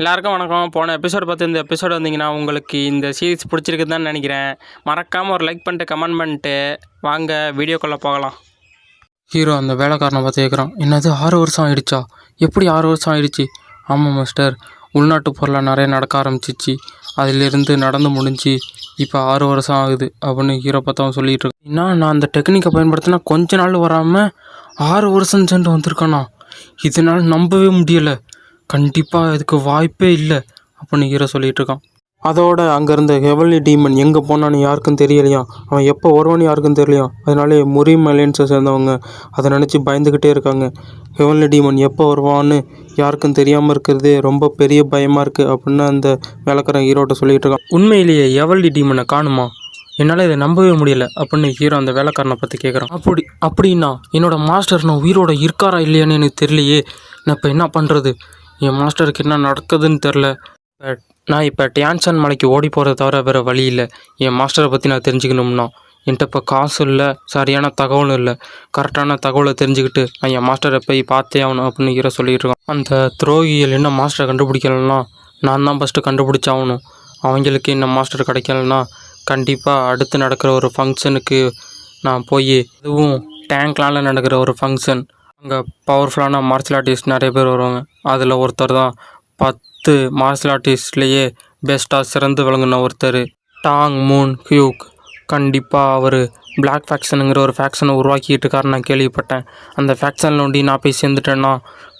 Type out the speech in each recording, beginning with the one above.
எல்லாருக்கும் வணக்கம். போன எபிசோட் பார்த்து இந்த எபிசோடு வந்தீங்கன்னா உங்களுக்கு இந்த சீரிஸ் பிடிச்சிருக்குதுன்னு நினைக்கிறேன். மறக்காமல் ஒரு லைக் பண்ணிட்டு கமெண்ட் பண்ணிட்டு வாங்க வீடியோக்குள்ளே போகலாம். ஹீரோ அந்த வேலைக்காரனை பார்த்து கேட்குறான் என்னது ஆறு வருஷம் ஆயிடுச்சா? எப்படி ஆறு வருஷம் ஆயிடுச்சு? ஆமாம் மாஸ்டர் உள்நாட்டு பொருளாக நிறைய நடக்க ஆரம்பிச்சிச்சு. அதிலிருந்து நடந்து முடிஞ்சு இப்போ ஆறு வருஷம் ஆகுது அப்படின்னு ஹீரோ பார்த்தவன் சொல்லிகிட்டு இருக்கான். என்ன நான் அந்த டெக்னிக்கை பயன்படுத்தினா கொஞ்ச நாள் வராமல் ஆறு வருஷம் சென்று வந்திருக்கானா? இதனால் நம்பவே முடியலை. கண்டிப்பாக இதுக்கு வாய்ப்பே இல்லை அப்படின்னு ஹீரோ சொல்லிட்டு இருக்கான் அதோட அங்கே இருந்த ஹெவன்லி டீமன் எங்கே போனான்னு யாருக்கும் தெரியலையா? அவன் எப்போ வருவான்னு யாருக்கும் தெரியலையா? அதனாலே முரீம் அலையன்ஸை சேர்ந்தவங்க. அதை நினச்சி பயந்துக்கிட்டே இருக்காங்க. ஹெவன்லி டீமன் எப்போ வருவான்னு யாருக்கும் தெரியாமல் இருக்கிறது ரொம்ப பெரிய பயமாக இருக்குது அப்படின்னு அந்த வேலைக்காரன் ஹீரோட்ட சொல்லிட்டு இருக்கான். உண்மையிலேயே ஹெவன்லி டீமனை காணுமா? என்னால் இதை நம்பவே முடியல அப்படின்னு ஹீரோ அந்த வேலைக்காரனை பற்றி கேட்குறான் அப்படி அப்படின்னா என்னோட மாஸ்டர் நான் உயிரோட இருக்காரா இல்லையான்னு எனக்கு தெரியலையே. நான் இப்போ என்ன பண்ணுறது என் மாஸ்டருக்கு என்ன நடக்குதுன்னு தெரில நான் இப்போ டியான்சன் மலைக்கு ஓடி போகிறத தவிர வேறு வழி இல்லை. என் மாஸ்டரை பற்றி நான் தெரிஞ்சுக்கணும்னா என்கிட்ட இப்போ காசு இல்லை சரியான தகவலும் இல்லை. கரெக்டான தகவலை தெரிஞ்சுக்கிட்டு நான் என் மாஸ்டரை போய் பார்த்தே ஆகணும் அப்படின்னு ஹீரோ இருக்கான். அந்த துரோகிகள் என்ன மாஸ்டரை கண்டுபிடிக்கலன்னா நான் தான் ஃபஸ்ட்டு கண்டுபிடிச்சாகணும். அவங்களுக்கு என்ன மாஸ்டர் கிடைக்கலன்னா கண்டிப்பாக அடுத்து நடக்கிற ஒரு ஃபங்க்ஷனுக்கு நான் போய் அதுவும் டேங்க்லால நடக்கிற ஒரு ஃபங்க்ஷன் அங்கே பவர்ஃபுல்லான மார்ஷல் ஆர்டிஸ்ட் நிறைய பேர் வருவாங்க. அதில் ஒருத்தர் தான் பத்து மார்ஷல் ஆர்டிஸ்ட்லேயே பெஸ்ட்டாக சிறந்து விளங்கின ஒருத்தர். டாங் மூன் ஹியூக் கண்டிப்பாக அவர் பிளாக் ஃபேக்ஷனுங்கிற ஒரு ஃபேக்ஷனை உருவாக்கிட்டு இருக்காருன்னு நான் கேள்விப்பட்டேன். அந்த ஃபேக்ஷனில் ஒண்டி நான் போய் சேர்ந்துட்டேன்னா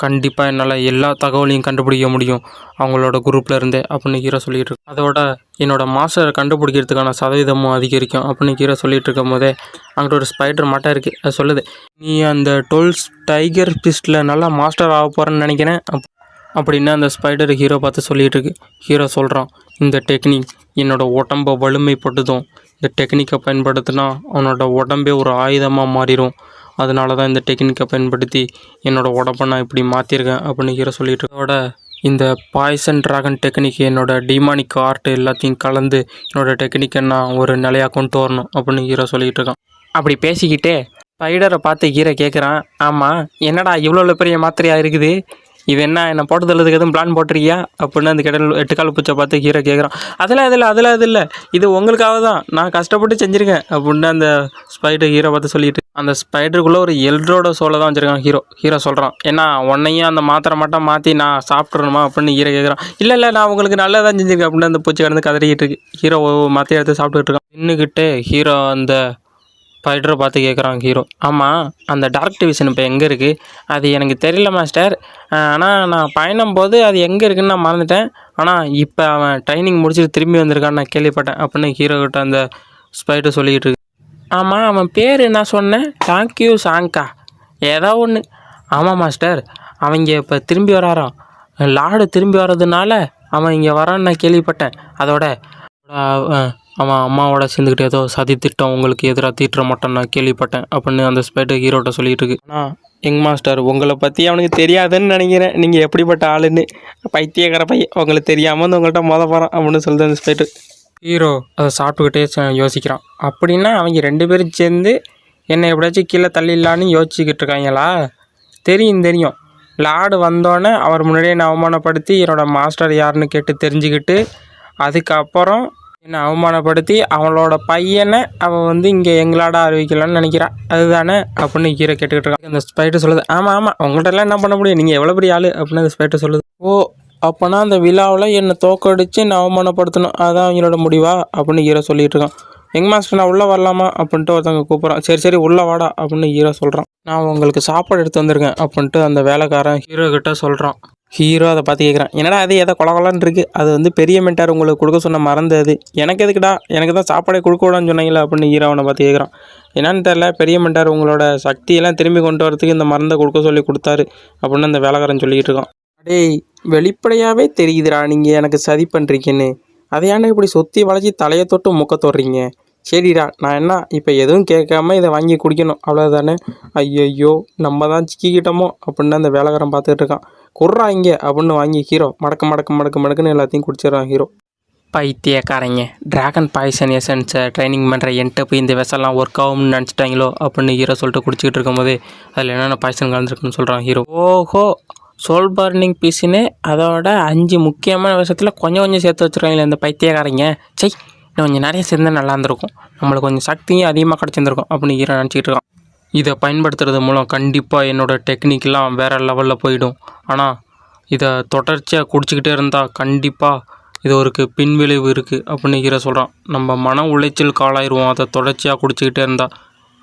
கண்டிப்பாக என்னால் எல்லா தகவலையும் கண்டுபிடிக்க முடியும். அவங்களோட குரூப்பில் இருந்தே அப்படின்னு ஹீரோ சொல்லிகிட்டு இருக்கு அதோட என்னோடய மாஸ்டரை கண்டுபிடிக்கிறதுக்கான சதவீதமும் அதிகரிக்கும் அப்படின்னு ஹீரோ சொல்லிகிட்டு இருக்கும் போதே அங்கிட்ட ஒரு ஸ்பைடர் மட்டும் இருக்குது அது சொல்லுது நீ அந்த டோல்ஸ் டைகர் பிஸ்டில் நல்லா மாஸ்டர் ஆக போகிறேன்னு நினைக்கிறேன். அப்படின்னா அப்படின்னு அந்த ஸ்பைடர் ஹீரோ பார்த்து சொல்லிகிட்டு இருக்கு. ஹீரோ சொல்கிறான் இந்த டெக்னிக் என்னோட உடம்பை வலிமைப்படுத்தும். இந்த டெக்னிக்கை பயன்படுத்தினா அவனோட உடம்பே ஒரு ஆயுதமாக மாறிடும் அதனால தான் இந்த டெக்னிக்கை பயன்படுத்தி என்னோட உடம்பை நான் இப்படி மாற்றிருக்கேன் அப்படின்னு ஹீரோ சொல்லிட்டு அதோட இந்த பாய்சன் ட்ராகன் டெக்னிக் என்னோட டிமானிக் ஆர்ட் எல்லாத்தையும் கலந்து என்னோட டெக்னிக்கை நான் ஒரு நிலையாக கொண்டு வரணும் அப்படின்னு ஹீரோ சொல்லிட்டு இருக்கான். அப்படி பேசிக்கிட்டே ஸ்பைடரை பார்த்து ஹீரோ கேட்குறான் ஆமாம் என்னடா இவ்வளோ பெரிய மாத்திரையாக இருக்குது? இது என்ன என்ன போட்டு தள்ளதுக்கு எதுவும் பிளான் போட்டிருக்கியா? அப்படின்னு அந்த கடல் எட்டுக்கால் பூச்சை பார்த்து ஹீரோ கேட்குறான் அதெல்லாம் அதில் அதெல்லாம் அது இல்லை. இது உங்களுக்காக தான். நான் கஷ்டப்பட்டு செஞ்சுருக்கேன் அப்படின்னு அந்த ஸ்பைடர் ஹீரோ பார்த்து சொல்லிட்டு அந்த ஸ்பைடருக்குள்ளே ஒரு எல்ட்ரோட சோலை தான் வச்சுருக்கான் ஹீரோ ஹீரோ சொல்கிறான் ஏன்னா உன்னையும் அந்த மாத்திரை மட்டும் மாற்றி நான் சாப்பிட்றணுமா அப்படின்னு ஹீரோ கேட்குறான் இல்லை இல்லை நான் உங்களுக்கு நல்லதான் செஞ்சுருக்கேன். அப்படின்னு அந்த பூச்சி கடந்து கதறிக்கிட்டு இருக்கு. ஹீரோ மாற்றி எடுத்து சாப்பிட்டுக்கிட்டு இருக்கான். நின்றுக்கிட்டே ஹீரோ அந்த ஸ்பைடரை பார்த்து கேட்குறான் ஹீரோ ஆமாம் அந்த டார்க் டிவிஷன் இப்போ எங்கே இருக்குது அது எனக்கு தெரியல மாஸ்டர் ஆனால் நான் பயணம் போது அது எங்கே இருக்குன்னு நான் மறந்துட்டேன். ஆனால் இப்போ அவன் ட்ரைனிங் முடிச்சுட்டு திரும்பி வந்திருக்கான்னு நான் கேள்விப்பட்டேன். அப்படின்னு ஹீரோ கிட்ட அந்த ஸ்பைடர் சொல்லிக்கிட்டு இருக்கு. ஆமாம் அவன் பேர் என்ன சொன்னேன்? தேங்க்யூ சாங்கா ஏதோ ஒன்று ஆமாம் மாஸ்டர் அவன் இங்கே இப்போ திரும்பி வராராம். லாடு திரும்பி வர்றதுனால அவன் இங்கே வரான்னு நான் கேள்விப்பட்டேன். அதோட அவன் அம்மாவோட சேர்ந்துக்கிட்டு ஏதோ சதி திட்டம் உங்களுக்கு எதிராக தீட்டுற மாட்டான் நான் கேள்விப்பட்டேன் அப்படின்னு அந்த ஸ்பைடர் ஹீரோட்ட சொல்லிட்டு இருக்கு. ஆனால் எங் மாஸ்டர் உங்களை பற்றி அவனுக்கு தெரியாதுன்னு நினைக்கிறேன். நீங்கள் எப்படிப்பட்ட ஆளுன்னு பைத்தியக்கார பையன் உங்களுக்கு தெரியாமல் வந்து உங்கள்கிட்ட மோத போகிறான் அப்படின்னு சொல்லுது அந்த ஸ்பைடர் ஹீரோ அதை சாப்பிட்டுக்கிட்டே யோசிக்கிறான். அப்படின்னா அவங்க ரெண்டு பேரும் சேர்ந்து என்னை எப்படியாச்சும் கீழே தள்ளிடலான்னு யோசிச்சுக்கிட்டு இருக்காங்களா? தெரியும் தெரியும். லார்டு வந்தோடனே அவர் முன்னாடியே நான் அவமானப்படுத்தி என்னோட மாஸ்டர் யாருன்னு கேட்டு தெரிஞ்சுக்கிட்டு அதுக்கப்புறம் என்னை அவமானப்படுத்தி அவளோட பையனை அவள் வந்து இங்கே எங்களாட அறிவிக்கலாம்னு நினைக்கிறான் அதுதானே அப்படின்னு ஹீரோ கேட்டுக்கிட்டு இருக்கான் அந்த ஸ்பைட்டர் சொல்லுது ஆமாம் ஆமாம் உங்கள்கிட்டலாம் என்ன பண்ண முடியும்? நீங்கள் எவ்வளோ பெரிய ஆள்? அப்படின்னு அந்த ஸ்பைட்டர் சொல்லுது ஓ அப்போனா அந்த விழாவில் என்னை தோக்கடிச்சு என்னை அவமானப்படுத்தணும். அதான் அவங்களோட முடிவா? அப்படின்னு ஹீரோ சொல்லிட்டு இருக்கான். எங் மாஸ்டர் நான் உள்ளே வரலாமா? அப்படின்ட்டு ஒருத்தவங்க கூப்பிட்றான். சரி சரி உள்ளே வாடா அப்படின்னு ஹீரோ சொல்கிறான் நான் உங்களுக்கு சாப்பாடு எடுத்து வந்திருக்கேன் அப்படின்ட்டு அந்த வேலைக்காரன் ஹீரோ கிட்ட சொல்கிறான் ஹீரோ அதை பார்த்து கேட்குறான் என்னடா அது எதை கொலகொலன்னு இருக்குது அது வந்து பெரிய மென்டார் உங்களுக்கு கொடுக்க சொன்ன மறந்து அது. எனக்கு எதுக்குடா? எனக்கு தான் சாப்பாடே கொடுக்க விடான்னு சொன்னீங்களா அப்படின்னு ஹீரோ அவனை பார்த்து கேட்குறான் என்னன்னு தெரில பெரிய மென்டார் உங்களோட சக்தியெல்லாம் திரும்பி கொண்டு வரதுக்கு இந்த மருந்தை கொடுக்க சொல்லி கொடுத்தாரு அப்படின்னு அந்த வேலைக்காரன் சொல்லிகிட்டு இருக்கான். டேய் வெளிப்படையாகவே தெரியுதுடா நீங்கள் எனக்கு சதி பண்ணுறீங்கன்னு அதை ஏன்னா இப்படி சுற்றி வளைச்சி தலையை தொட்டு முக்க தொடுறீங்க? சரிடா நான் என்ன இப்போ எதுவும் கேட்காம இதை வாங்கி குடிக்கணும். அவ்வளோதானே ஐயையோ நம்ம தான் சிக்கிக்கிட்டோமோ? அப்படின்னு அந்த வேலைக்காரன் பார்த்துட்டு இருக்கான். குர்றா இங்கே அப்படின்னு வாங்கி ஹீரோ. மடக்கு மடக்கு மடக்கு மடக்குன்னு எல்லாத்தையும் குடிச்சிடறான் ஹீரோ. பைத்தியக்காரங்க. ட்ராகன் பாய்சன் எசன்ஸை ட்ரைனிங் பண்ணுற என்கிட்ட போய் இந்த விஷம்லாம் ஒர்க் ஆகும்னு நினச்சிட்டாங்களோ அப்படின்னு ஹீரோ சொல்லிட்டு குடிச்சிக்கிட்டு இருக்கும்போது அதில் என்னென்ன பாய்சன் கலந்துருக்குன்னு சொல்கிறான் ஹீரோ. ஓஹோ! சோல் பர்னிங் பீஸுன்னு அதோட அஞ்சு முக்கியமான விஷயத்தில் கொஞ்சம் கொஞ்சம் சேர்த்து வச்சுருக்காங்களே இந்த பைத்தியக்காரங்க. சை இன்னும் கொஞ்சம் நிறைய சேர்ந்தா நல்லா இருந்திருக்கும். நம்மளுக்கு கொஞ்சம் சக்தியும் அதிகமாக கிடச்சிருந்துருக்கும் அப்படின்னு ஹீரோ நினச்சிக்கிட்டு இருக்கான். இதை பயன்படுத்துறது மூலம் கண்டிப்பாக என்னோடய டெக்னிக்லாம் வேறு லெவலில் போயிடும். ஆனால் இதை தொடர்ச்சியாக குடிச்சிக்கிட்டே இருந்தால் கண்டிப்பாக இது ஒரு பின்விளைவு இருக்குது அப்படின்னு ஹீரோ சொல்கிறான் நம்ம மன உளைச்சல் காலாயிருவோம். அதை தொடர்ச்சியாக குடிச்சிக்கிட்டே இருந்தால்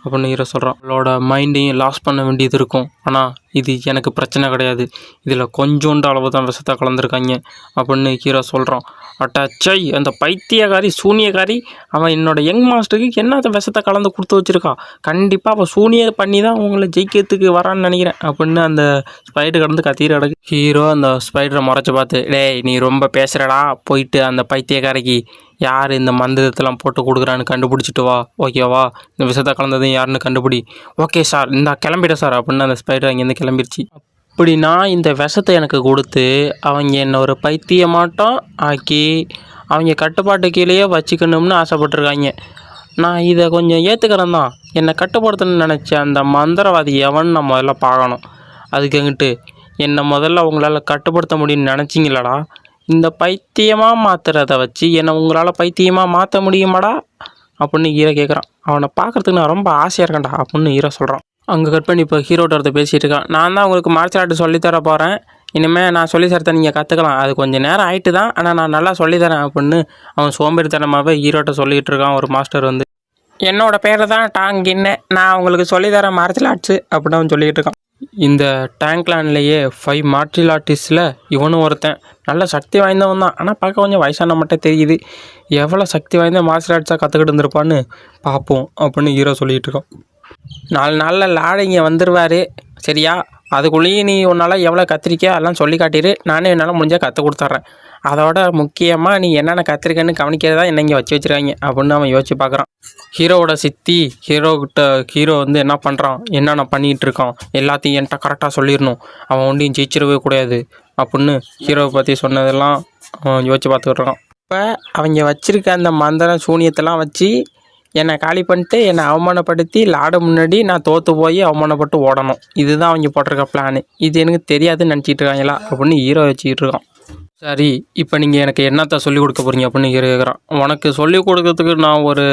அப்படின்னு ஹீரோ சொல்கிறான் அவளோட மைண்டையும் லாஸ் பண்ண வேண்டியது இருக்கும். ஆனால் இது எனக்கு பிரச்சனை கிடையாது. இதில் கொஞ்சோண்டு அளவு தான் விஷத்தை கலந்துருக்காங்க அப்படின்னு ஹீரோ சொல்கிறான். அட்டாச்சை அந்த பைத்தியக்காரி சூனியக்காரி அவன் என்னோட யங் மாஸ்டருக்கு என்ன அந்த விஷத்தை கலந்து கொடுத்து வச்சுருக்கா? கண்டிப்பாக அவள் சூனிய பண்ணி தான் உங்களை ஜெயிக்கிறதுக்கு வரான்னு நினைக்கிறேன் அப்படின்னு அந்த ஸ்பைடர் கடந்து கத்திட்டு அடகு ஹீரோ அந்த ஸ்பைடரை முறைச்சி பார்த்து டேய் நீ ரொம்ப பேசுகிறடா போயிட்டு அந்த பைத்தியக்காரிக்கு யார் இந்த மந்திரத்தெல்லாம் போட்டு கொடுக்குறான்னு கண்டுபிடிச்சிட்டு வா. ஓகேவா இந்த விஷத்தை கலந்ததும் யாருன்னு கண்டுபிடி. ஓகே சார் இந்த கிளம்பிட சார் அப்படின்னு அந்த ஸ்பைடர் அங்கேருந்து கிளம்பிடுச்சு அப்படின்னா இந்த விஷத்தை எனக்கு கொடுத்து அவங்க என்னை ஒரு பைத்தியமாட்டம் ஆக்கி அவங்க கட்டுப்பாட்டு கீழேயே வச்சுக்கணும்னு ஆசைப்பட்டிருக்காங்க. நான் இதை கொஞ்சம் ஏற்றுக்கிறேன் தான். என்னை கட்டுப்படுத்தணும்னு நினச்ச அந்த மந்திரவாதி எவன் நான் முதல்ல பார்க்கணும். அதுக்கு எங்கிட்டு என்னை முதல்ல உங்களால் கட்டுப்படுத்த முடியும்னு நினச்சிங்களடா? இந்த பைத்தியமாக மாற்றுறத வச்சு என்னை உங்களால் பைத்தியமாக மாற்ற முடியுமாடா? அப்படின்னு ஹீரோ கேட்குறான் அவனை பார்க்கறதுக்கு நான் ரொம்ப ஆசையாக இருக்கேன்டா அப்படின்னு ஹீரோ சொல்கிறான் அங்கே கட் பண்ணி இப்போ ஹீரோட்ட ஒருத்தர் பேசிகிட்டு இருக்கான். நான் தான் உங்களுக்கு மார்ஷல் ஆர்ட் சொல்லித்தர போகிறேன் இனிமேல் நான் சொல்லி தரத்தை நீங்கள் கற்றுக்கலாம் அது கொஞ்சம் நேரம் ஆயிட்டு தான். ஆனால் நான் நல்லா சொல்லித்தரேன் அப்படின்னு அவன் சோம்பேறித்தனமாகவே ஹீரோட்ட சொல்லிகிட்டு இருக்கான். ஒரு மாஸ்டர் வந்து. என்னோட பேர் தான் டாங்கின்னு நான் உங்களுக்கு சொல்லித்தரேன் மார்ஷல் ஆர்ட்ஸு அப்படின்னு அவன் சொல்லிகிட்டு இருக்கான். இந்த டேங்க்லான்லேயே ஃபைவ் மார்ஷியல் ஆர்டிஸ்டில் இவனும் ஒருத்தன். நல்ல சக்தி வாய்ந்தவன் தான். ஆனால் பார்க்க கொஞ்சம் வயசான மட்டும் தெரியுது. எவ்வளோ சக்தி வாய்ந்த மார்ஷியல் ஆர்ட்ஸாக கற்றுக்கிட்டு இருந்திருப்பான்னு பார்ப்போம் அப்படின்னு ஹீரோ சொல்லிகிட்டு இருக்கான். நாலு நாளில் லாடு இங்கே வந்துடுவார் சரியா? அதுக்குள்ளேயும் நீ உன்னால் எவ்வளோ கத்திரிக்கோ அதெல்லாம் சொல்லி காட்டிடு நானே என்னால் முடிஞ்சால் கற்றுக் கொடுத்துட்றேன் அதோட முக்கியமாக நீ என்னென்ன கத்திரிக்கன்னு கவனிக்கிறதா என்ன இங்கே வச்சு வச்சுருக்காங்க அப்படின்னு அவன் யோசிச்சு பார்க்குறான். ஹீரோவோட சித்தி ஹீரோக்கிட்ட ஹீரோ வந்து என்ன பண்ணுறான் என்னென்ன பண்ணிகிட்டு இருக்கான்? எல்லாத்தையும் என்கிட்ட கரெக்டாக சொல்லிடணும். அவன் ஒன்றையும் ஜெயிச்சிடவே கூடாது அப்படின்னு ஹீரோவை பற்றி சொன்னதெல்லாம் அவன் யோசிச்சு பார்த்துக்கிட்டு இருக்கான். இப்போ அவங்க வச்சுருக்க அந்த மந்திரம் சூனியத்தெல்லாம் வச்சு என்னை காலி பண்ணிட்டு என்னை அவமானப்படுத்தி லாட முன்னாடி நான் தோற்று போய் அவமானப்பட்டு ஓடணும். இதுதான் அவங்க போட்டிருக்க பிளானு இது எனக்கு தெரியாதுன்னு நினச்சிட்டு இருக்காங்களா? அப்படின்னு ஹீரோ வச்சுக்கிட்டு இருக்கான். சரி இப்போ நீங்கள் எனக்கு என்னத்த சொல்லிக் கொடுக்க போகிறீங்க அப்படின்னு ஹீரோ கேட்குறான் உனக்கு சொல்லிக் கொடுக்கறதுக்கு நான் ஒரு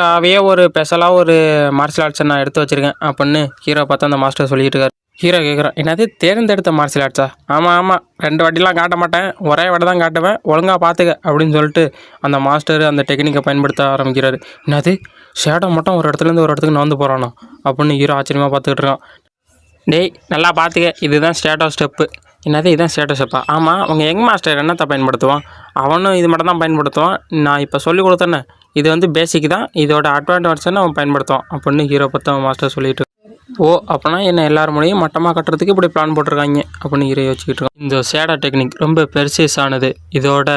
காவே ஒரு ஸ்பெஷலாக ஒரு மார்ஷல் ஆர்ட்ஸை நான் எடுத்து வச்சுருக்கேன் அப்படின்னு ஹீரோ பார்த்து அந்த மாஸ்டர் சொல்லிட்டு இருக்காரு. ஹீரோ கேட்குறான் என்னது? தேர்ந்தெடுத்த மார்ஷல் ஆர்ட்ஸா ஆமாம் ஆமாம் ரெண்டு வாட்டிலாம் காட்ட மாட்டேன். ஒரே வாட்டி தான் காட்டுவேன். ஒழுங்காக பார்த்துக்க அப்படின்னு சொல்லிட்டு அந்த மாஸ்டர் அந்த டெக்னிக்கை பயன்படுத்த ஆரம்பிக்கிறாரு. என்னது? ஷேடோ மட்டும் ஒரு இடத்துலேருந்து ஒரு இடத்துக்கு நகர்ந்து போகிறானோ அப்படின்னு ஹீரோ ஆச்சரியமாக பார்த்துக்கிட்டு இருக்கான். டேய் நல்லா பார்த்துக்க இதுதான் ஸ்டேட்டோ ஸ்டெப்பு என்னது? இதுதான் ஸ்டேட்டோ ஸ்டெப்பா ஆமாம் அவங்க யங் மாஸ்டர் என்னத்தை பயன்படுத்துவான்? அவனும் இது மட்டும் தான் பயன்படுத்துவான். நான் இப்போ சொல்லி கொடுத்தேன்னே இது வந்து பேசிக் தான். இதோட அட்வான்ஸ் அவன் பயன்படுத்துவான் அப்படின்னு ஹீரோ பற்றி அவன் மாஸ்டர் சொல்லிட்டு ஓ அப்போனா என்ன எல்லார் மூலையும் மட்டமாக கட்டுறதுக்கு இப்படி பிளான் போட்டிருக்காங்க. அப்படின்னு ஹீரோ வச்சுக்கிட்டு இருக்கோம் இந்த சேடா டெக்னிக் ரொம்ப பெர்சேஸ் ஆனது. இதோட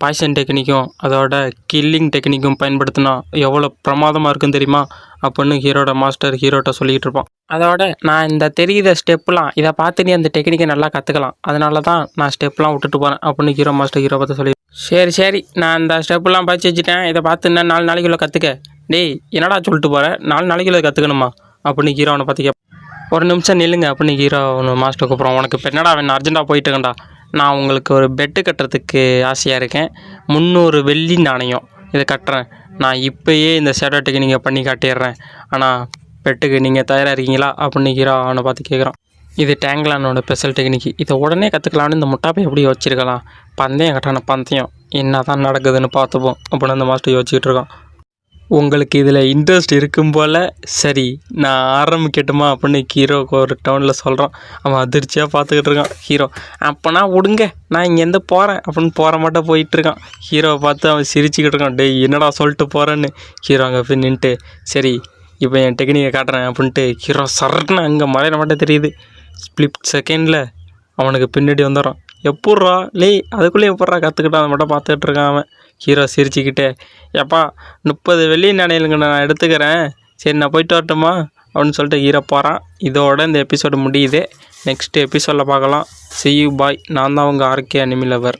பாய்சன் டெக்னிக்கும் அதோட கில்லிங் டெக்னிக்கும் பயன்படுத்தினா எவ்வளோ பிரமாதமாக இருக்குன்னு தெரியுமா? அப்படின்னு ஹீரோட மாஸ்டர் ஹீரோட்ட சொல்லிகிட்டு இருப்பான். அதோட நான் இந்த தெரியுத ஸ்டெப்லாம் இதை பார்த்து நீ அந்த டெக்னிக்கை நல்லா கற்றுக்கலாம் அதனால தான் நான் ஸ்டெப்லாம் விட்டுட்டு போகிறேன் அப்படின்னு ஹீரோ மாஸ்டர் ஹீரோ பார்த்து சொல்லி சரி சரி நான் இந்த ஸ்டெப்லாம் படிச்சு வச்சுட்டேன். இதை பார்த்து இன்னும் நாலு நாளைக்குள்ளே கற்றுக்க டேய் என்னடா சொல்லிட்டு போகிறேன் நாலு நாளைக்குள்ளே கற்றுக்கணுமா அப்படின்னு ஹீரோ அவனை பார்த்து கேட்பான் ஒரு நிமிஷம் நில்லுங்க அப்படின்னு ஹீரோ ஒன்று மாஸ்டர் கூப்பிட்றோம். உனக்கு இப்போ என்னடா வேணும்? அர்ஜென்ட்டாக போயிட்டு இருக்கேன்டா நான் உங்களுக்கு ஒரு பெட்டு கட்டுறதுக்கு ஆசையாக இருக்கேன். முந்நூறு வெள்ளி நாணயம். இதை கட்டுறேன். நான் இப்போயே இந்த ஷேடோ டெக்னிக்கை பண்ணி காட்டிடுறேன். ஆனால் பெட்டுக்கு நீங்கள் தயாராக இருக்கீங்களா? அப்படின்னு ஹீரோ அவனை பார்த்து கேட்குறான் இது டேங்க்லானோட ஸ்பெஷல் டெக்னிக் இதை உடனே கற்றுக்கலான்னு இந்த முட்டாப்பை எப்படி வச்சிருக்கலாம் பந்தயம் கட்டான பந்தயம். என்ன தான் நடக்குதுன்னு பார்த்துப்போம். அப்படின்னு அந்த மாஸ்டர் யோசிச்சுட்டு இருக்கான். உங்களுக்கு இதில் இன்ட்ரெஸ்ட் இருக்கும் போல் சரி நான் ஆரம்பிக்கட்டுமா அப்படின்னு ஹீரோக்கு ஒரு டவுனில் சொல்கிறான் அவன் அதிர்ச்சியாக பார்த்துக்கிட்டு இருக்கான். ஹீரோ அப்போனா விடுங்க நான் இங்கேருந்து போகிறேன் அப்படின்னு போகிற மட்டும் போயிட்டு இருக்கான். ஹீரோவை பார்த்து அவன் சிரிச்சுக்கிட்டு இருக்கான். டேய் என்னடா சொல்லிட்டு போகிறேன்னு ஹீரோ அங்கே போய் நின்ட்டு சரி இப்போ என் டெக்னிக்கை காட்டுறேன் அப்படின்ட்டு ஹீரோ சரட்டுன்னு அங்கே மலையில மட்டும் தெரியுது. ஸ்பிளிப் செகண்டில் அவனுக்கு பின்னாடி வந்துடுறான். எப்பட்றா? லே அதுக்குள்ளே எப்பட்றா கற்றுக்கிட்டான் அதை மட்டும் பார்த்துக்கிட்டு இருக்கான் அவன். ஹீரோ சிரிச்சுக்கிட்டே எப்பா முப்பது வெள்ளி நாணயலுங்க நான் எடுத்துக்கிறேன். சரி நான் போயிட்டு வரட்டுமா? அப்படின்னு சொல்லிட்டு ஹீரோ போகிறான் இதோட இந்த எபிசோடு முடியுது. நெக்ஸ்ட் எபிசோடில் பார்க்கலாம். சி யூ பாய் நான் தான் உங்கள் ஆர்கே அனிமிலவர்